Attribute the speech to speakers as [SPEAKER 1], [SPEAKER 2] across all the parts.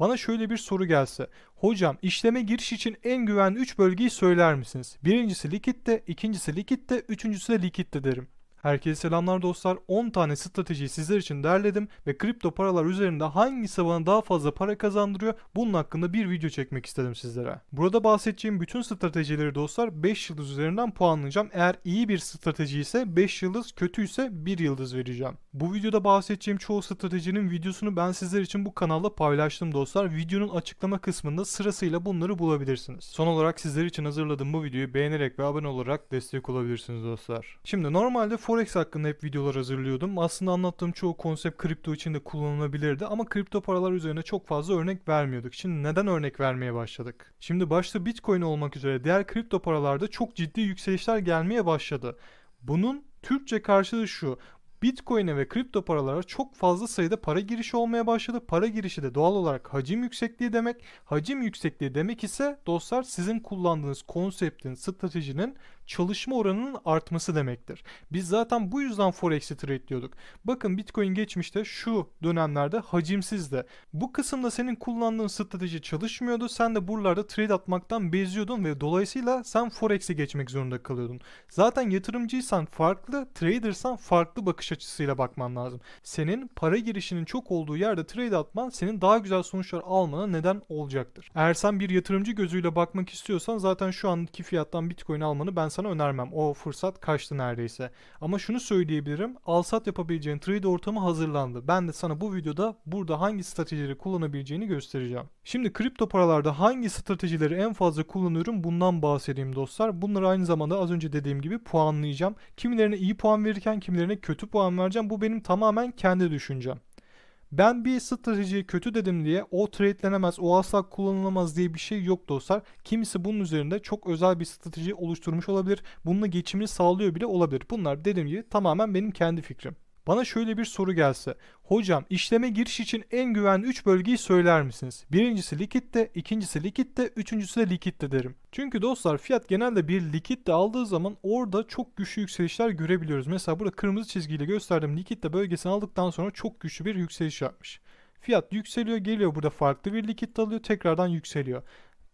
[SPEAKER 1] Bana şöyle bir soru gelse. Hocam işleme giriş için en güvenli 3 bölgeyi söyler misiniz? Birincisi likitte, ikincisi likitte, üçüncüsü de likitte derim. Herkese selamlar dostlar. 10 tane stratejiyi sizler için derledim ve kripto paralar üzerinde hangisi bana daha fazla para kazandırıyor bunun hakkında bir video çekmek istedim sizlere. Burada bahsedeceğim bütün stratejileri dostlar 5 yıldız üzerinden puanlayacağım. Eğer iyi bir strateji ise 5 yıldız, kötü ise 1 yıldız vereceğim. Bu videoda bahsedeceğim çoğu stratejinin videosunu ben sizler için bu kanalda paylaştım dostlar. Videonun açıklama kısmında sırasıyla bunları bulabilirsiniz. Son olarak sizler için hazırladığım bu videoyu beğenerek ve abone olarak destek olabilirsiniz dostlar. Şimdi normalde Forex hakkında hep videolar hazırlıyordum. Aslında anlattığım çoğu konsept kripto için de kullanılabilirdi ama kripto paralar üzerine çok fazla örnek vermiyorduk. Şimdi neden örnek vermeye başladık? Şimdi başta Bitcoin olmak üzere diğer kripto paralarda çok ciddi yükselişler gelmeye başladı. Bunun Türkçe karşılığı şu. Bitcoin'e ve kripto paralara çok fazla sayıda para girişi olmaya başladı. Para girişi de doğal olarak hacim yüksekliği demek. Hacim yüksekliği demek ise dostlar sizin kullandığınız konseptin, stratejinin çalışma oranının artması demektir. Biz zaten bu yüzden Forex'i trade'liyorduk. Bakın Bitcoin geçmişte şu dönemlerde hacimsizdi. Bu kısımda senin kullandığın strateji çalışmıyordu. Sen de buralarda trade atmaktan beziyordun ve dolayısıyla sen Forex'e geçmek zorunda kalıyordun. Zaten yatırımcıysan farklı, tradersan farklı bakış açısıyla bakman lazım. Senin para girişinin çok olduğu yerde trade atman senin daha güzel sonuçlar almana neden olacaktır. Eğer sen bir yatırımcı gözüyle bakmak istiyorsan zaten şu andaki fiyattan Bitcoin almanı ben sana önermem. O fırsat kaçtı neredeyse. Ama şunu söyleyebilirim. Alsat yapabileceğin trade ortamı hazırlandı. Ben de sana bu videoda burada hangi stratejileri kullanabileceğini göstereceğim. Şimdi kripto paralarda hangi stratejileri en fazla kullanıyorum bundan bahsedeyim dostlar. Bunları aynı zamanda az önce dediğim gibi puanlayacağım. Kimilerine iyi puan verirken kimilerine kötü puan vereceğim. Bu benim tamamen kendi düşüncem. Ben bir stratejiyi kötü dedim diye o trade'lenemez, o asla kullanılamaz diye bir şey yok dostlar. Kimisi bunun üzerinde çok özel bir strateji oluşturmuş olabilir. Bununla geçimini sağlıyor bile olabilir. Bunlar dediğim gibi tamamen benim kendi fikrim. Bana şöyle bir soru gelse. Hocam işleme giriş için en güvenli 3 bölgeyi söyler misiniz? Birincisi likitte, ikincisi likitte, üçüncüsü de likitte derim. Çünkü dostlar fiyat genelde bir likitte aldığı zaman orada çok güçlü yükselişler görebiliyoruz. Mesela burada kırmızı çizgiyle gösterdiğim likitte bölgesini aldıktan sonra çok güçlü bir yükseliş yapmış. Fiyat yükseliyor geliyor burada farklı bir likit alıyor tekrardan yükseliyor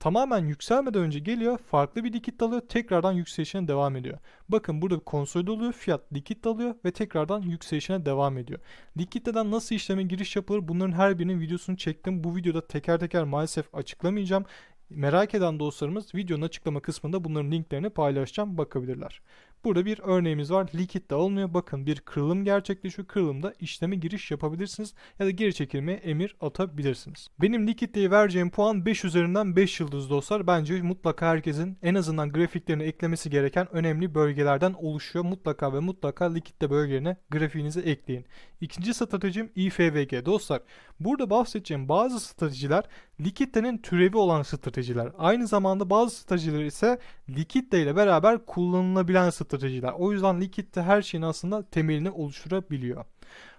[SPEAKER 1] tamamen yükselmeden önce geliyor farklı bir likit alıyor tekrardan yükselişine devam ediyor. Bakın burada bir konsolide oluyor fiyat likit alıyor ve tekrardan yükselişine devam ediyor. Likiteden nasıl işleme giriş yapılır bunların her birinin videosunu çektim. Bu videoda teker teker maalesef açıklamayacağım. Merak eden dostlarımız videonun açıklama kısmında bunların linklerini paylaşacağım bakabilirler. Burada bir örneğimiz var. Likit de olmuyor. Bakın bir kırılım gerçekleşiyor. Kırılımda işleme giriş yapabilirsiniz ya da geri çekilmeye emir atabilirsiniz. Benim likitteye vereceğim puan 5 üzerinden 5 yıldız dostlar. Bence mutlaka herkesin en azından grafiklerini eklemesi gereken önemli bölgelerden oluşuyor. Mutlaka ve mutlaka likitte bölgelerine grafiğinizi ekleyin. İkinci stratejim IFVG. Dostlar burada bahsedeceğim bazı stratejiler likittenin türevi olan stratejiler. Aynı zamanda bazı stratejiler ise likitte ile beraber kullanılabilen stratejiler. O yüzden likitte her şeyin aslında temelini oluşturabiliyor.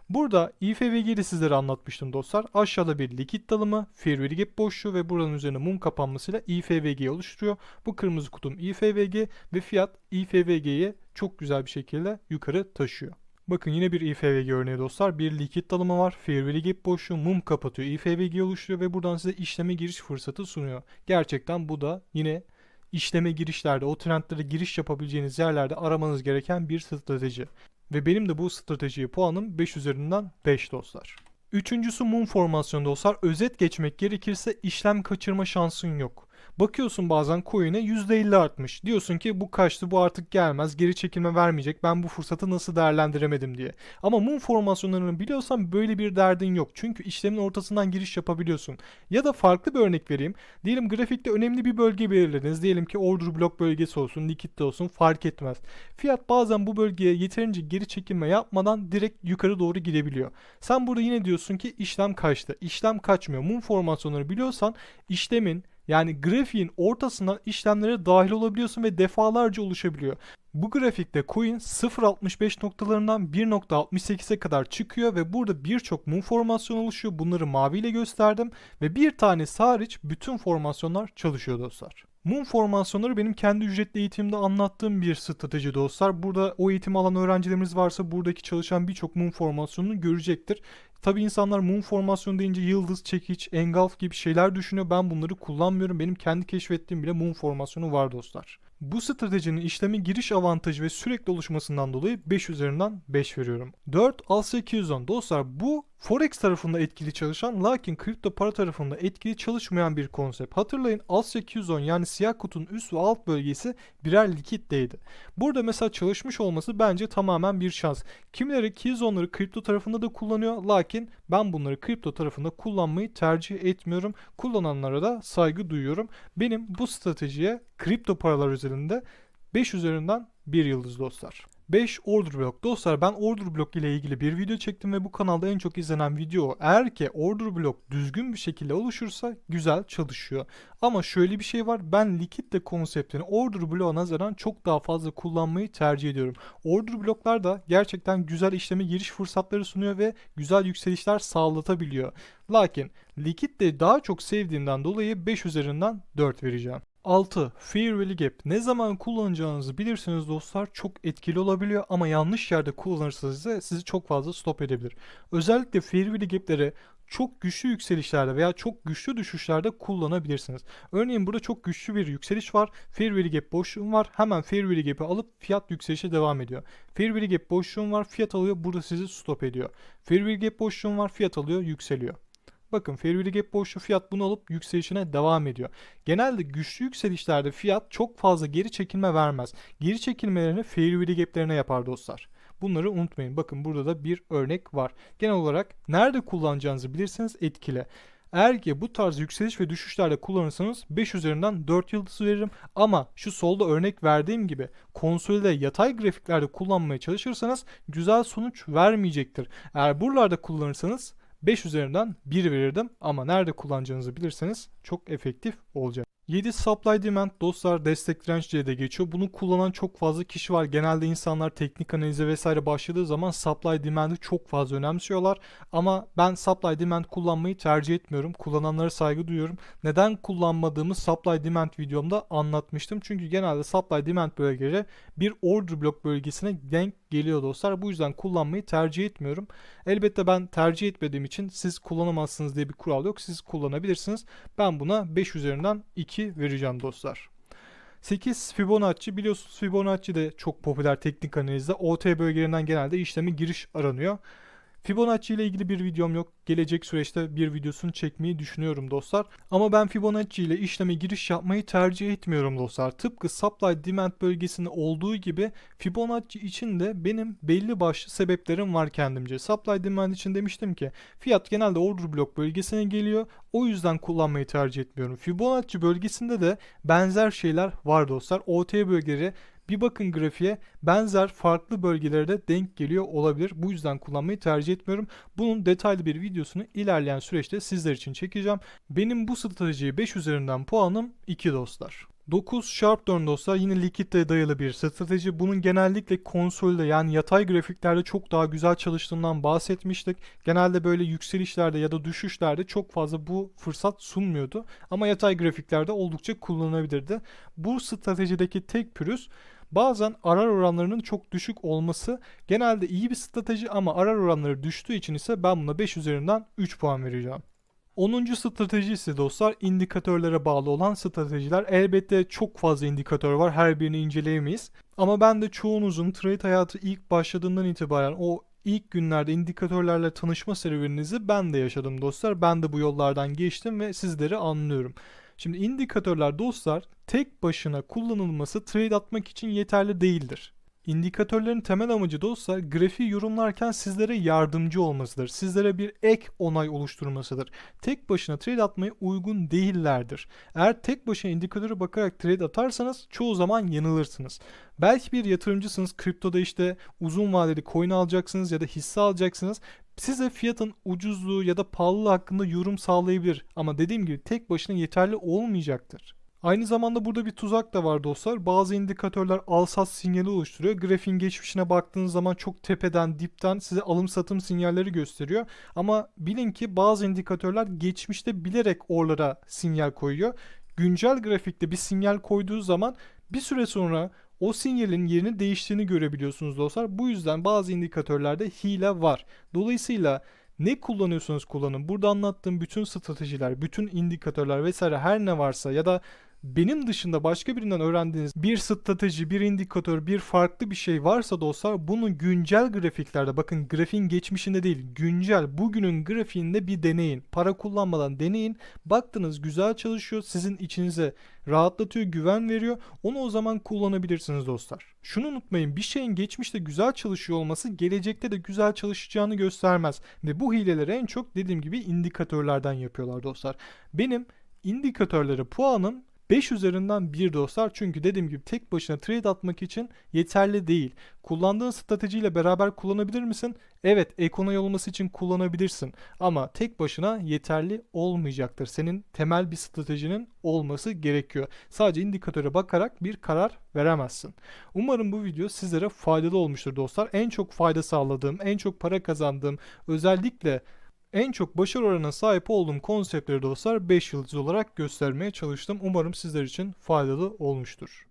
[SPEAKER 1] Burada IFVG'yi sizlere anlatmıştım dostlar. Aşağıda bir likit dalımı, fair value gap boşluğu ve buranın üzerine mum kapanmasıyla IFVG oluşturuyor. Bu kırmızı kutum IFVG ve fiyat IFVG'yi çok güzel bir şekilde yukarı taşıyor. Bakın yine bir IFVG örneği dostlar. Bir likit dalımı var. Fair value gap boşluğu mum kapatıyor. IFVG oluşturuyor ve buradan size işleme giriş fırsatı sunuyor. Gerçekten bu da yine işleme girişlerde, o trendlere giriş yapabileceğiniz yerlerde aramanız gereken bir strateji. Ve benim de bu stratejiye puanım 5 üzerinden 5 dostlar. Üçüncüsü mum formasyonu dostlar. Özet geçmek gerekirse işlem kaçırma şansın yok. Bakıyorsun bazen coin'e %50 artmış. Diyorsun ki bu kaçtı bu artık gelmez. Geri çekilme vermeyecek. Ben bu fırsatı nasıl değerlendiremedim diye. Ama mum formasyonlarını biliyorsan böyle bir derdin yok. Çünkü işlemin ortasından giriş yapabiliyorsun. Ya da farklı bir örnek vereyim. Diyelim grafikte önemli bir bölge belirlediniz. Diyelim ki order block bölgesi olsun, likitte olsun fark etmez. Fiyat bazen bu bölgeye yeterince geri çekilme yapmadan direkt yukarı doğru gidebiliyor. Sen burada yine diyorsun ki işlem kaçtı. İşlem kaçmıyor. Mum formasyonları biliyorsan işlemin yani grafiğin ortasından işlemlere dahil olabiliyorsun ve defalarca oluşabiliyor. Bu grafikte coin 0.65 noktalarından 1.68'e kadar çıkıyor ve burada birçok mum formasyon oluşuyor. Bunları maviyle gösterdim ve bir tane hariç bütün formasyonlar çalışıyor dostlar. Mum formasyonları benim kendi ücretli eğitimde anlattığım bir strateji dostlar. Burada o eğitimi alan öğrencilerimiz varsa buradaki çalışan birçok mum formasyonunu görecektir. Tabi insanlar mum formasyonu deyince yıldız, çekiç, engulf gibi şeyler düşünüyor. Ben bunları kullanmıyorum. Benim kendi keşfettiğim bile mum formasyonu var dostlar. Bu stratejinin işlemi giriş avantajı ve sürekli oluşmasından dolayı 5 üzerinden 5 veriyorum. 4 Asya 210. Dostlar bu Forex tarafında etkili çalışan lakin kripto para tarafında etkili çalışmayan bir konsept. Hatırlayın Asya 210 yani siyah kutunun üst ve alt bölgesi birer likitteydi. Burada mesela çalışmış olması bence tamamen bir şans. Kimileri 210'ları kripto tarafında da kullanıyor lakin ben bunları kripto tarafında kullanmayı tercih etmiyorum. Kullananlara da saygı duyuyorum. Benim bu stratejiye kripto paralar üzerinde 5 üzerinden 1 yıldız dostlar. 5 order block. Dostlar ben order block ile ilgili bir video çektim ve bu kanalda en çok izlenen video o. Eğer ki order block düzgün bir şekilde oluşursa güzel çalışıyor. Ama şöyle bir şey var. Ben likitte konseptini order block'a nazaran çok daha fazla kullanmayı tercih ediyorum. Order blocklar da gerçekten güzel işleme giriş fırsatları sunuyor ve güzel yükselişler sağlatabiliyor. Lakin likitte daha çok sevdiğimden dolayı 5 üzerinden 4 vereceğim. 6. Fear Valley Gap. Ne zaman kullanacağınızı bilirseniz dostlar çok etkili olabiliyor ama yanlış yerde kullanırsanız ise sizi çok fazla stop edebilir. Özellikle Fear Valley Gap'leri çok güçlü yükselişlerde veya çok güçlü düşüşlerde kullanabilirsiniz. Örneğin burada çok güçlü bir yükseliş var. Fair Value Gap boşluğum var. Hemen Fair Value Gap'i alıp fiyat yükselişe devam ediyor. Fair Value Gap boşluğum var. Fiyat alıyor. Burada sizi stop ediyor. Fair Value Gap boşluğum var. Fiyat alıyor. Yükseliyor. Bakın Fair Value Gap boşluğu fiyat bunu alıp yükselişine devam ediyor. Genelde güçlü yükselişlerde fiyat çok fazla geri çekilme vermez. Geri çekilmelerini Fair Value Gap'lerine yapar dostlar. Bunları unutmayın. Bakın burada da bir örnek var. Genel olarak nerede kullanacağınızı bilirseniz etkile. Eğer ki bu tarz yükseliş ve düşüşlerde kullanırsanız 5 üzerinden 4 yıldız veririm. Ama şu solda örnek verdiğim gibi konsolide yatay grafiklerde kullanmaya çalışırsanız güzel sonuç vermeyecektir. Eğer buralarda kullanırsanız 5 üzerinden 1 verirdim ama nerede kullanacağınızı bilirseniz çok efektif olacak. 7 supply demand dostlar destek direnç diye de geçiyor. Bunu kullanan çok fazla kişi var. Genelde insanlar teknik analize vesaire başladığı zaman supply demand'ı çok fazla önemsiyorlar. Ama ben supply demand kullanmayı tercih etmiyorum. Kullananlara saygı duyuyorum. Neden kullanmadığımı supply demand videomda anlatmıştım. Çünkü genelde supply demand bölgeleri bir order block bölgesine denk geliyor dostlar. Bu yüzden kullanmayı tercih etmiyorum. Elbette ben tercih etmediğim için siz kullanamazsınız diye bir kural yok. Siz kullanabilirsiniz. Ben buna 5 üzerinden 2 vereceğim dostlar. 8 Fibonacci biliyorsunuz Fibonacci de çok popüler teknik analizde OT bölgelerinden genelde işlemi giriş aranıyor. Fibonacci ile ilgili bir videom yok. Gelecek süreçte bir videosunu çekmeyi düşünüyorum dostlar. Ama ben Fibonacci ile işleme giriş yapmayı tercih etmiyorum dostlar. Tıpkı supply demand bölgesinde olduğu gibi Fibonacci için de benim belli başlı sebeplerim var kendimce. Supply demand için demiştim ki fiyat genelde order block bölgesine geliyor. O yüzden kullanmayı tercih etmiyorum. Fibonacci bölgesinde de benzer şeyler var dostlar. OT bölgeleri bir bakın grafiğe benzer farklı bölgelere de denk geliyor olabilir. Bu yüzden kullanmayı tercih etmiyorum. Bunun detaylı bir videosunu ilerleyen süreçte sizler için çekeceğim. Benim bu stratejiye 5 üzerinden puanım 2 dostlar. 9 Sharp Turn dostlar yine likitte dayalı bir strateji. Bunun genellikle konsolde yani yatay grafiklerde çok daha güzel çalıştığından bahsetmiştik. Genelde böyle yükselişlerde ya da düşüşlerde çok fazla bu fırsat sunmuyordu. Ama yatay grafiklerde oldukça kullanılabilirdi. Bu stratejideki tek pürüz Bazen arar oranlarının çok düşük olması genelde iyi bir strateji ama arar oranları düştüğü için ise ben buna 5 üzerinden 3 puan vereceğim. 10. strateji ise dostlar indikatörlere bağlı olan stratejiler. Elbette çok fazla indikatör var. Her birini inceleyemeyiz. Ama ben de çoğunuzun trade hayatı ilk başladığından itibaren o ilk günlerde indikatörlerle tanışma serüveninizi ben de yaşadım dostlar. Ben de bu yollardan geçtim ve sizleri anlıyorum. Şimdi indikatörler dostlar tek başına kullanılması trade atmak için yeterli değildir. İndikatörlerin temel amacı dostlar grafiği yorumlarken sizlere yardımcı olmasıdır. Sizlere bir ek onay oluşturmasıdır. Tek başına trade atmaya uygun değillerdir. Eğer tek başına indikatöre bakarak trade atarsanız çoğu zaman yanılırsınız. Belki bir yatırımcısınız kriptoda işte uzun vadeli coin alacaksınız ya da hisse alacaksınız size fiyatın ucuzluğu ya da pahalılığı hakkında yorum sağlayabilir ama dediğim gibi tek başına yeterli olmayacaktır. Aynı zamanda burada bir tuzak da var dostlar. Bazı indikatörler al sat sinyali oluşturuyor. Grafiğin geçmişine baktığınız zaman çok tepeden, dipten size alım satım sinyalleri gösteriyor. Ama bilin ki bazı indikatörler geçmişte bilerek oralara sinyal koyuyor. Güncel grafikte bir sinyal koyduğu zaman bir süre sonra o sinyalin yerini değiştiğini görebiliyorsunuz dostlar. Bu yüzden bazı indikatörlerde hile var. Dolayısıyla Ne kullanıyorsanız kullanın. Burada anlattığım bütün stratejiler, bütün indikatörler vesaire her ne varsa ya da benim dışında başka birinden öğrendiğiniz bir strateji, bir indikatör, bir farklı bir şey varsa dostlar bunu güncel grafiklerde bakın grafiğin geçmişinde değil güncel bugünün grafiğinde bir deneyin. Para kullanmadan deneyin. Baktınız güzel çalışıyor sizin içinize rahatlatıyor, güven veriyor. Onu o zaman kullanabilirsiniz dostlar. Şunu unutmayın bir şeyin geçmişte güzel çalışıyor olması gelecekte de güzel çalışacağını göstermez. Ve bu hileleri en çok dediğim gibi indikatörlerden yapıyorlar dostlar. Benim indikatörleri puanım 5 üzerinden 1 dostlar çünkü dediğim gibi tek başına trade atmak için yeterli değil. Kullandığın stratejiyle beraber kullanabilir misin? Evet ekonomi olması için kullanabilirsin ama tek başına yeterli olmayacaktır. Senin temel bir stratejinin olması gerekiyor. Sadece indikatöre bakarak bir karar veremezsin. Umarım bu video sizlere faydalı olmuştur dostlar. En çok fayda sağladığım, en çok para kazandığım, özellikle en çok başarı oranına sahip olduğum konseptleri dostlar 5 yıldız olarak göstermeye çalıştım. Umarım sizler için faydalı olmuştur.